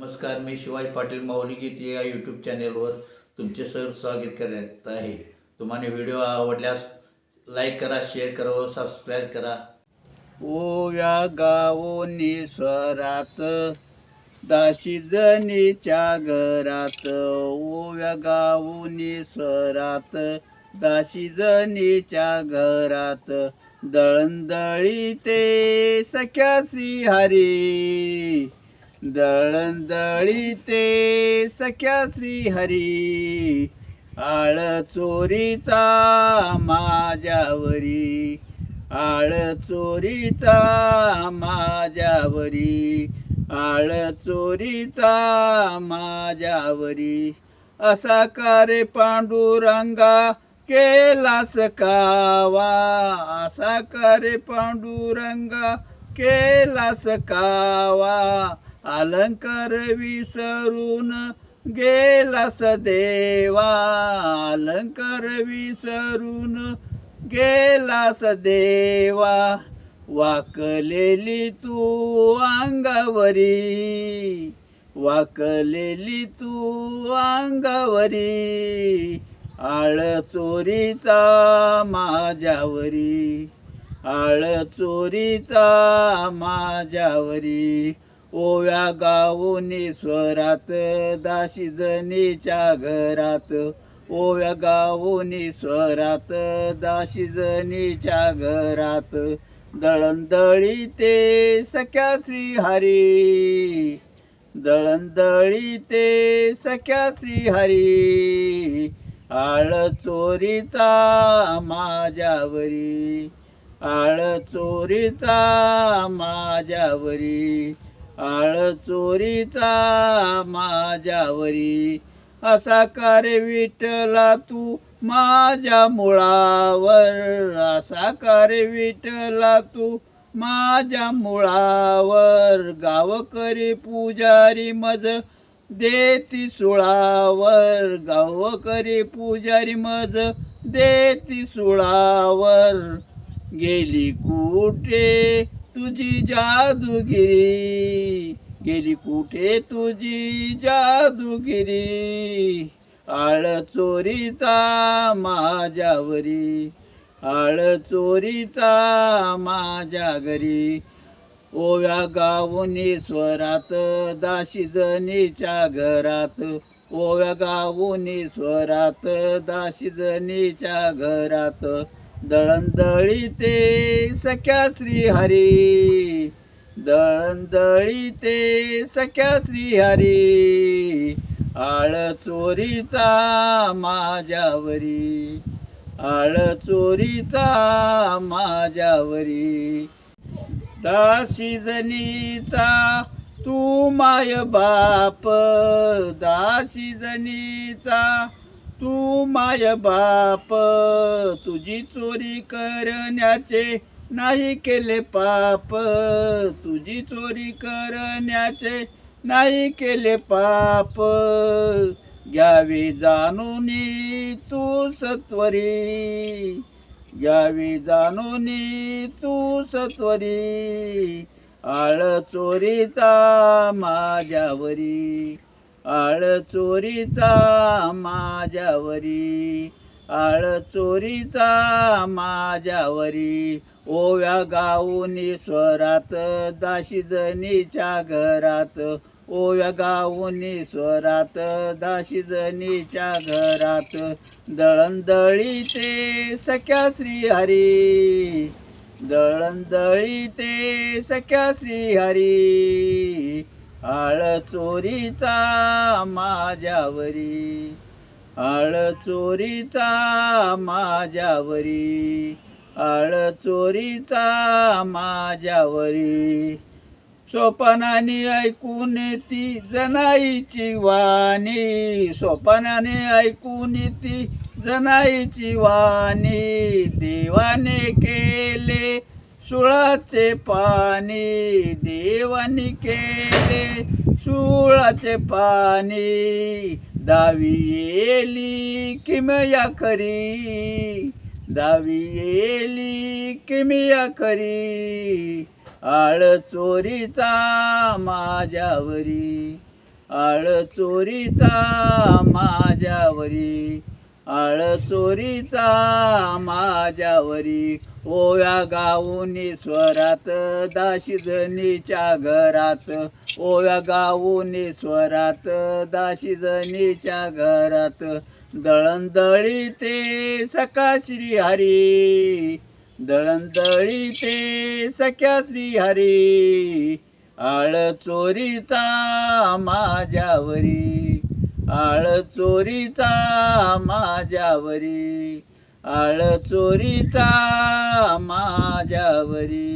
नमस्कार मी शिवाजी पाटील माऊली गीत या यूट्यूब चॅनेलवर तुमचे सर स्वागत करत आहे. तुम्हाला व्हिडिओ आवडल्यास लाईक करा शेअर करा व सबस्क्राईब करा. ओव्या गावोनी स्वरात दाशी जनीच्या घरात. ओव्या गावोनी स्वरात दाशी जनीच्या घरात. दळंदळी ते सख्या श्रीहरी. दळणदळी ते सख्या श्रीहरी आळ चोरीचा माझ्यावरी आळ चोरीचा माझ्यावरी आळ चोरीचा माझ्यावरी. असा कारे पांडुरंगा केलास कावा? असा कारे पांडुरंगा केलास कावा? अलंकार विसरून गेलास देवा. अलंकार विसरून गेलास देवा. वाकलेली तू अंगावरी. वाकलेली तू अंगावरी. आळ चोरीचा माझ्यावरी. आळ चोरीचा माझ्यावरी. ओव्या गावोनी स्वरात दाशी जनीच्या घरात. ओव्या गावोनी स्वरात दाशी जनीच्या घरात. दळणदळी ते सख्या श्रीहरी. दळणदळी ते सख्या श्रीहरी. आळ चोरीचा माझ्यावरी. आळ चोरीचा माझ्यावरी. आळ चोरीचा माझ्यावरी. असा कार्य विठला तू माझ्या मुळावर. असा कार्य विठला तू माझ्या मुळावर. गावकरी पुजारी मज देती सुळावर. गावकरी पुजारी मज देती सुळावर. गेली कुठे? तुझी जादूगिरी. गेली कुठे तुझी जादूगिरी? आळ चोरीचा माझ्यावरी. आळ चोरीचा माझ्या घरी ओव्या गावुनी स्वरात दाशी जनीच्या घरात. ओव्या गावुनी स्वरात दाशी जनीच्या घरात. दळणदळी ते सख्या श्रीहरी. दळणदळी ते सख्या श्रीहरी. आळ चोरीचा माझ्यावरी. आळ चोरीचा माझ्यावरी. दाशीजनीचा तू माय बाप. दाशीजनीचा तू माय बाप तुझी चोरी करण्याचे नाही केले पाप. तुझी चोरी करण्याचे नाही केले पाप. घ्यावी जाणून तू सत्वरी. घ्यावी जाणून तू सत्वरी. आळ चोरीचा माझ्यावरी. आळ चोरीचा माझ्यावरी आळ चोरीचा माझ्यावरी. ओव्या गावुनी स्वरात दाशीजनीच्या घरात. ओव्या गावुनी स्वरात दाशीजनीच्या घरात. दळणदळी ते सख्या श्रीहरी दळणदळी ते सख्या श्रीहरी. आळ चोरीचा माझ्यावरी आळ चोरीचा माझ्यावरी आळ चोरीचा माझ्यावरी. सोपानाने ऐकून ती जनाईची वाणी सोपानाने ऐकून ती जनाईची वाणी देवाने केले सुळाचे पाणी देवानी केले. सुळाचे पाणी दावी येली किमया करी. दावी येली किमया करी. आळ चोरीचा माझ्यावरी. आळ चोरीचा माझ्यावरी. आळ चोरीचा माझ्यावरी. ओव्या गाऊनी स्वरात दाशीजनीच्या घरात. ओव्या गाऊनी स्वरात दाशीजनीच्या घरात. दळणदळी ते सका श्री हरी दळणदळी ते सख्या श्री हरी आळ चोरीचा माझ्यावरी. आळ चोरीचा माझ्यावरी आळ चोरीचा माझ्यावरी.